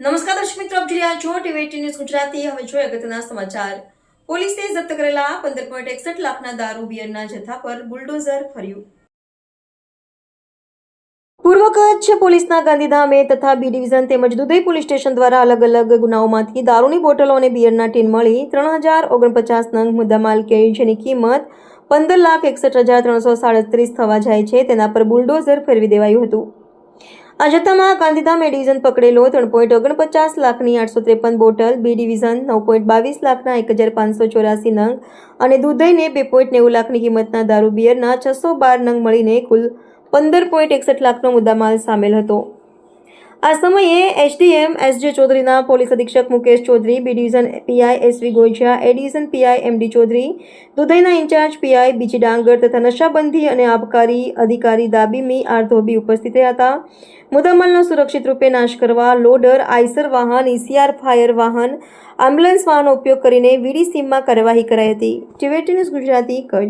નમસ્કાર દર્શક મિત્રો, આપ જોઈ રહ્યા છો ટીવી ન્યૂઝ ગુજરાતી. હવે જોઈએ અગત્યના સમાચાર. પોલીસે જપ્ત કરેલા પંદર પોઈન્ટ એકસઠ લાખના દારૂ બિયરના જથ્થા પર બુલડોઝર ફર્યું. પૂર્વ કચ્છ પોલીસના ગાંધીધામે તથા બી ડિવિઝન તેમજ દુધઈ પોલીસ સ્ટેશન દ્વારા અલગ અલગ ગુનાઓમાંથી દારૂની બોટલો અને બિયરના ટીન મળી ત્રણ હજાર ઓગણપચાસ નંગ મુદ્દામાલ કેરી જેની કિંમત પંદર લાખ એકસઠ હજાર ત્રણસો સાડત્રીસ થવા જાય છે, તેના પર બુલડોઝર ફેરવી દેવાયું હતું. આ ગાંધીધામ એ ડિવિઝન પકડેલો ત્રણ પોઈન્ટ ઓગણપચાસ લાખની આઠસો ત્રેપન બોટલ, બી ડિવિઝન નવ પોઈન્ટ બાવીસ લાખના એક હજાર પાંચસો ચોરાસી નંગ અને દુધઈને બે પોઈન્ટ નેવું લાખની કિંમતના દારૂ, બિયરના છસો બાર નંગ મળીને કુલ પંદર પોઈન્ટ એકસઠ લાખનો મુદ્દામાલ સામેલ હતો. આ સમયે એસડીએમ એસજે ચૌધરીના પોલીસ અધિક્ષક Mukesh Chaudhary, B division PI SV Goija A division PI MD Chaudhary, દુધઈના incharge PI બીજી ડાંગર તથા નશાબંધી અને આબકારી અધિકારી દાબીમી આર ધોબી ઉપસ્થિત રહ્યા હતા. મુદ્દામાલનો સુરક્ષિત રૂપે નાશ કરવા લોડર, આઈસર વાહન ઈસીઆર ફાયર વાહન એમ્બ્યુલન્સ વાહનનો ઉપયોગ કરીને વીડી સીમમાં કાર્યવાહી કરાઈ હતી. ટીવેટી ન્યૂઝ ગુજરાતી, કચ્છ.